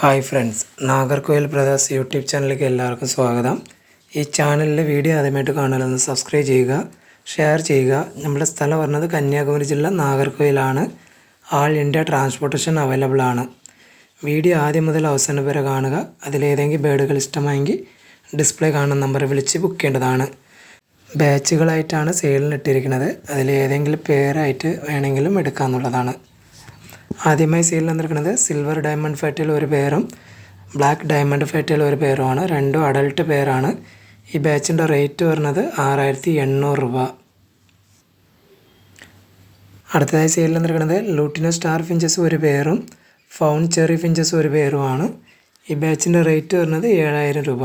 Hi friends Nagercoil brothers YouTube ചാനലിലേക്ക് എല്ലാവർക്കും സ്വാഗതം. ഈ ചാനലിലെ വീഡിയോ ആദ്യമായിട്ട് കാണാനൊന്ന് സബ്സ്ക്രൈബ് ചെയ്യുക ഷെയർ ചെയ്യുക. നമ്മുടെ സ്ഥലം പറഞ്ഞത് കന്യാകുമരി ജില്ല നാഗർകോയിലാണ്. ആൾ ഇന്ത്യ ട്രാൻസ്പോർട്ടേഷൻ അവൈലബിൾ ആണ്. വീഡിയോ ആദ്യം മുതൽ അവസാനം വരെ കാണുക. അതിലേതെങ്കിലും ബേഡുകൾ ഇഷ്ടമായെങ്കിൽ ഡിസ്പ്ലേ കാണുന്ന നമ്പർ വിളിച്ച് ബുക്ക് ചെയ്യേണ്ടതാണ്. ബാച്ചുകളായിട്ടാണ് സെയിലിനിട്ടിരിക്കുന്നത് അതിൽ ഏതെങ്കിലും പേരായിട്ട് വേണമെങ്കിലും എടുക്കാമെന്നുള്ളതാണ് ആദ്യമായി സെയിൽ വന്നിരിക്കുന്നത് സിൽവർ ഡയമണ്ട് ഫാറ്റിൽ ഒരു പേരും ബ്ലാക്ക് ഡയമണ്ട് ഫാറ്റിൽ ഒരു പേരുമാണ് രണ്ടും അഡൾട്ട് പേരാണ് ഈ ബാച്ചിന്റെ റേറ്റ് വരുന്നത് ആറായിരത്തി എണ്ണൂറ് രൂപ. അടുത്തതായി സെയിൽ വന്നിരിക്കുന്നത് ലൂട്ടിനോ സ്റ്റാർ ഫിഞ്ചസ് ഒരു പേരും ഫൗൺ ചെറി ഫിഞ്ചസ് ഒരു പേരുമാണ് ഈ ബാച്ചിന്റെ റേറ്റ് വരുന്നത് ഏഴായിരം രൂപ.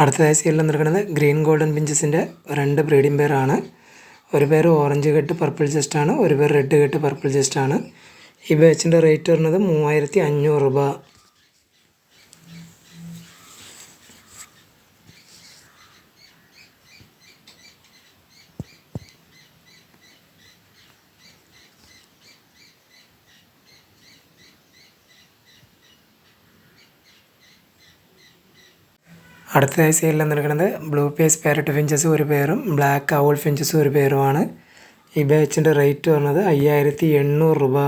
അടുത്തതായി സീലിൽ നിൽക്കുന്നത് ഗ്രീൻ ഗോൾഡൻ പിഞ്ചസിന്റെ രണ്ട് ബ്രീഡിംഗ് പേരാണ് ഒരു പേര് ഓറഞ്ച് കെട്ട് പർപ്പിൾ ജസ്റ്റ് ആണ് ഒരു പേര് റെഡ് കെട്ട് പർപ്പിൾ ജസ്റ്റ് ആണ്. ഈ ബാച്ചിന്റെ റേറ്റ് വരുന്നത് മൂവായിരത്തി അഞ്ഞൂറ് രൂപ. അടുത്തതായി സെയിലിൽ നിൽക്കുന്നത് ബ്ലൂ പേസ് പാരറ്റ് ഫിഞ്ചസ് ഒരു പേരും ബ്ലാക്ക് ഔൾ ഫിഞ്ചസ് ഒരു പേരുമാണ്. ഈ ബാച്ചിന്റെ റേറ്റ് പറഞ്ഞത് അയ്യായിരത്തി എണ്ണൂറ് രൂപ.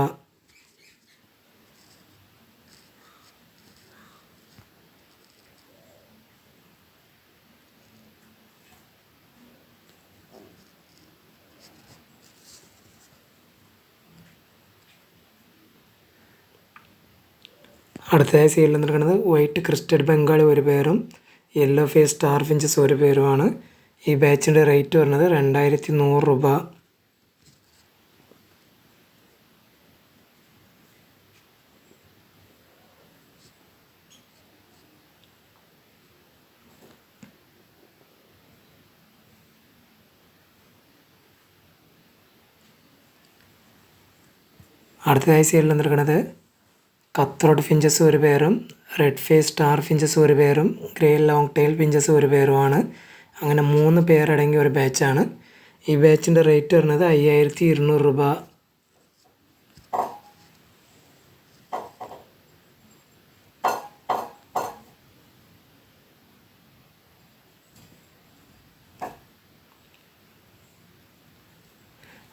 അടുത്തതായി സീലിൽ നിൽക്കുന്നത് വൈറ്റ് ക്രിസ്റ്റഡ് ബംഗാളി ഒരു പേരും യെല്ലോ ഫേസ് സ്റ്റാർ ഫിഞ്ചസ് ഒരു പേരുമാണ്. ഈ ബാച്ചിന്റെ റേറ്റ് വരുന്നത് രണ്ടായിരത്തി നൂറ് രൂപ. അടുത്തതായി സൈഡിൽ നിന്നിരിക്കുന്നത് കത്രോട്ട് ഫിഞ്ചസ് ഒരു പേരും റെഡ് ഫേസ് സ്റ്റാർ ഫിഞ്ചസ് ഒരു പേരും ഗ്രേ ലോങ് ടെയിൽ ഫിഞ്ചസ് ഒരു പേരുമാണ്. അങ്ങനെ മൂന്ന് പേരടങ്ങിയ ഒരു ബാച്ചാണ് ഈ ബാച്ചിന്റെ റേറ്റ് വരുന്നത് അയ്യായിരത്തി ഇരുന്നൂറ് രൂപ.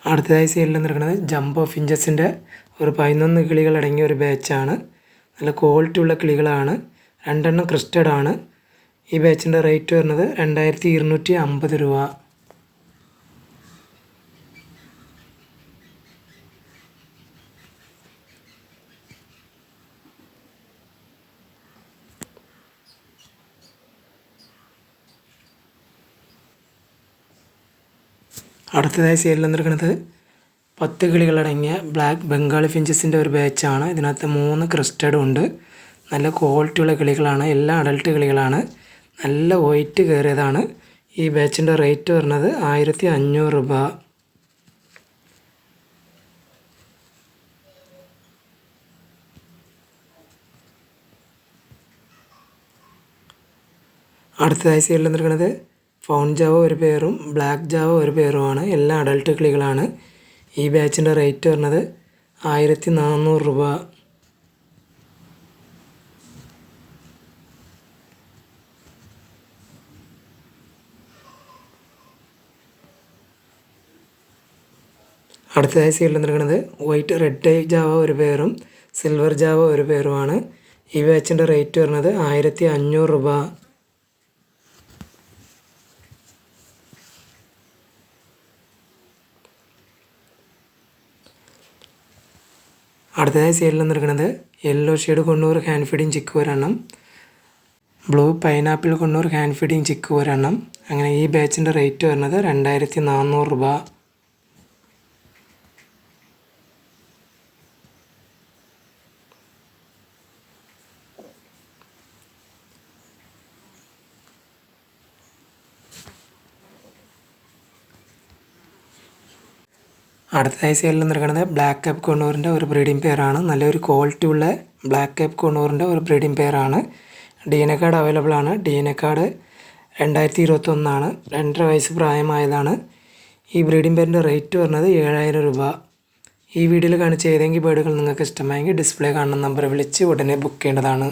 അടുത്തതായി സെയിലിൽ നിൽക്കുന്നത് ജംബോ ഫിഞ്ചസിന്റെ ഒരു പതിനൊന്ന് കിളികൾ അടങ്ങിയ ഒരു ബാച്ചാണ് നല്ല ക്വാളിറ്റി ഉള്ള കിളികളാണ്. രണ്ടെണ്ണം ക്രിസ്റ്റഡ് ആണ്. ഈ ബാച്ചിന്റെ റേറ്റ് വരുന്നത് രണ്ടായിരത്തി ഇരുന്നൂറ്റി അമ്പത് രൂപ. അടുത്തതായി സെയിലിൽ വന്നിരിക്കുന്നത് പത്ത് കിളികളടങ്ങിയ ബ്ലാക്ക് ബംഗാളി ഫിഞ്ചസിന്റെ ഒരു ബാച്ചാണ് ഇതിനകത്ത് മൂന്ന് ക്രിസ്റ്റഡും ഉണ്ട്. നല്ല ക്വാളിറ്റിയുള്ള കിളികളാണ്. എല്ലാം അഡൾട്ട് കിളികളാണ്. നല്ല വൈറ്റ് കയറിയതാണ് ഈ ബാച്ചിന്റെ റേറ്റ് വരുന്നത് ആയിരത്തി അഞ്ഞൂറ് രൂപ. അടുത്തതായി സൈഡിൽ നിൽക്കുന്നത് ഫൗൺ ജാവ ഒരു പേരും ബ്ലാക്ക് ജാവ ഒരു പേരുമാണ്. എല്ലാം അഡൾട്ട് കിളികളാണ്. ഈ ബാച്ചിന്റെ റേറ്റ് വരുന്നത് ആയിരത്തി നാനൂറ് രൂപ. അടുത്തതായി സൈഡിൽ നിൽക്കുന്നത് വൈറ്റ് റെഡ് ടൈ ജാവ ഒരു പേരും സിൽവർ ജാവ ഒരു പേരുമാണ് ഈ ബാച്ചിന്റെ റേറ്റ് വരുന്നത് ആയിരത്തി അഞ്ഞൂറ് രൂപ. അടുത്തതായി സൈഡിൽ നിൽക്കുന്നത് yellow shade conure hand feeding chick ഒരെണ്ണം. Blue pineapple conure hand feeding chick ഒരെണ്ണം. അങ്ങനെ ഈ ബാച്ചിന്റെ റേറ്റ് വരുന്നത് രണ്ടായിരത്തി നാനൂറ് രൂപ. അടുത്തതായി സെയിലിൽ നിൽക്കുന്നത് ബ്ലാക്ക് കാപ്പ് കൊണ്ണൂറിന്റെ ഒരു ബ്രീഡിംഗ് പെയറാണ് നല്ലൊരു ക്വാളിറ്റി ഉള്ള ബ്ലാക്ക് കാപ്പ് കൊണ്ണൂറിന്റെ ഒരു breeding പെയറാണ് D N A card available ആണ്. ഡി എൻ എ കാർഡ് രണ്ടായിരത്തി ഇരുപത്തൊന്നാണ് രണ്ടര വയസ്സ് പ്രായമായതാണ്. ഈ ബ്രീഡിംഗ് പെയറിന്റെ റേറ്റ് വരുന്നത് ഏഴായിരം രൂപ. ഈ വീഡിയോയിൽ കാണിച്ച ഏതെങ്കിലും ബേഡുകൾ നിങ്ങൾക്ക് ഇഷ്ടമായെങ്കിൽ ഡിസ്പ്ലേ കാണുന്ന നമ്പർ വിളിച്ച് ഉടനെ ബുക്ക് ചെയ്യേണ്ടതാണ്.